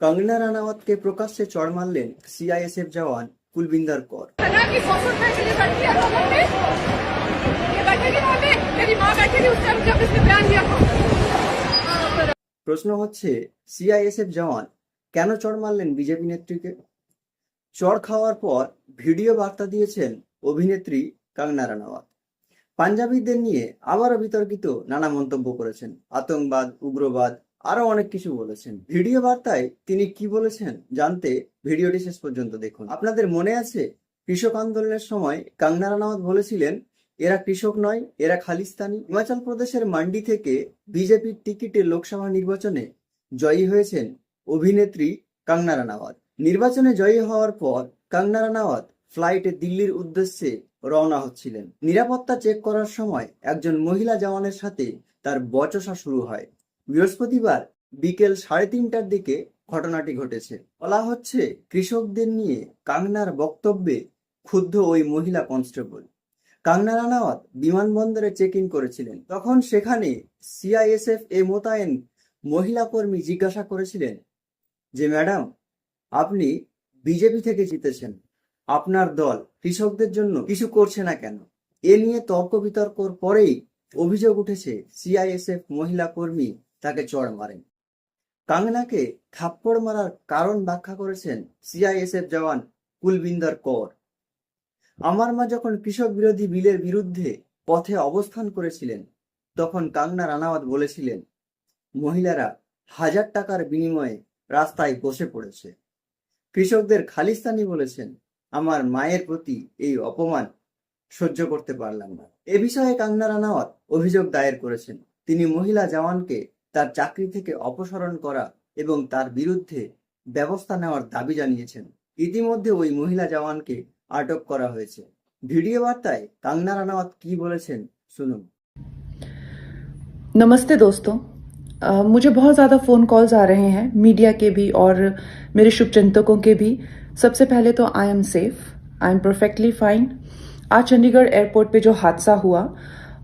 কাঙ্গনা রানাওয়াতকে প্রকাশ্যে চড় মারলেন সিআইএসএফ জওয়ান কুলবিন্দার কর। প্রশ্ন হচ্ছে সিআইএসএফ জওয়ান কেন চড় মারলেন বিজেপি নেত্রীকে? চড় খাওয়ার পর ভিডিও বার্তা দিয়েছেন অভিনেত্রী কাঙ্গনা রানাওয়াত। পাঞ্জাবিদের নিয়ে আবারও বিতর্কিত নানা মন্তব্য করেছেন। আতঙ্কবাদ উগ্রবাদ আরও অনেক কিছু বলেছেন। ভিডিও বার্তায় তিনি কি বলেছেন জানতে ভিডিওটি শেষ পর্যন্ত দেখুন। আপনাদের মনে আছে, কৃষক আন্দোলনের সময় কাঙ্গনা রানাওয়াত বলেছিলেন, এরা কৃষক নয়, এরা খালিস্তানি। হিমাচল প্রদেশের মান্ডি থেকে বিজেপির টিকিটে লোকসভা নির্বাচনে জয়ী হয়েছেন অভিনেত্রী কাঙ্গনা রানাওয়াত নির্বাচনে জয়ী হওয়ার পর কাঙ্গনা রানাওয়াত ফ্লাইটে দিল্লির উদ্দেশ্যে রওনা হচ্ছিলেন। নিরাপত্তা চেক করার সময় একজন মহিলা জওয়ানের সাথে তার বচসা শুরু হয়। বৃহস্পতিবার বিকেল সাড়ে তিনটার দিকে ঘটনাটি ঘটেছে। বলা হচ্ছে, কৃষকদের নিয়ে কাঙ্গনার বক্তব্যে ক্ষুব্ধ ওই মহিলা কনস্টেবল। কাঙ্গনা রানাওয়াত বিমানবন্দরে চেক ইন করেছিলেন। তখন সেখানে সিআইএসএফ এ মোতায়েন মহিলা কর্মী জিজ্ঞাসা করেছিলেন যে, ম্যাডাম, আপনি বিজেপি থেকে জিতেছেন। আপনার দল কৃষকদের জন্য কিছু করছে না কেন? এ নিয়ে তর্ক বিতর্কর পরেই অভিযোগ উঠেছে, সিআইএসএফ মহিলা কর্মী তাকে চড় মারেন। কাঙ্গনাকে থাপ্পড় মারার কারণ ব্যাখ্যা করেছেন সিআইএসএফ জওয়ান কুলবিন্দর কর। আমার মা যখন কৃষক বিরোধী বিলের বিরুদ্ধে পথে অবস্থান করেছিলেন, তখন কাঙ্গনা রানাওয়াত বলেছিলেন, মহিলারা হাজার টাকার বিনিময়ে রাস্তায় বসে পড়েছে। কৃষকদের খালিস্তানি বলেছেন, আমার মায়ের প্রতি এই অপমান সহ্য করতে পারলাম না। এ বিষয়ে কাঙ্গনা রানাওয়াত অভিযোগ দায়ের করেছেন। তিনি মহিলা জওয়ানকে তার চাকরি থেকে অপসারণ করা এবং তার বিরুদ্ধে ব্যবস্থা নেওয়ার দাবি জানিয়েছেন ইতিমধ্যে ওই মহিলা জওয়ানকে আটক করা হয়েছে ভিডিও বার্তায় কাঙ্গনা রানাওয়াত কি বলেছেন শুনুন नमस्ते दोस्तों अ, मुझे बहुत ज़्यादा फ़ोन कॉल्स आ रहे हैं मीडिया के भी और मेरे शुभचिंतकों के भी सबसे पहले तो I am safe I am perfectly fine आज चंडीगढ़ एयरपोर्ट पे जो हादसा हुआ अ,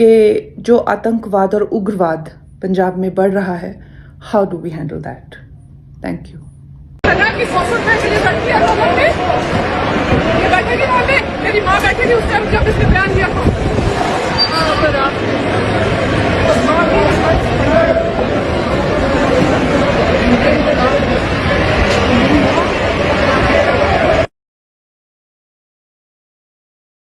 कि जो आतंकवाद और उग्रवाद पंजाब में बढ़ रहा है how do we handle that thank you मेरी माँ थी उस टाइम जब इसने बयान दिया था। हाँ,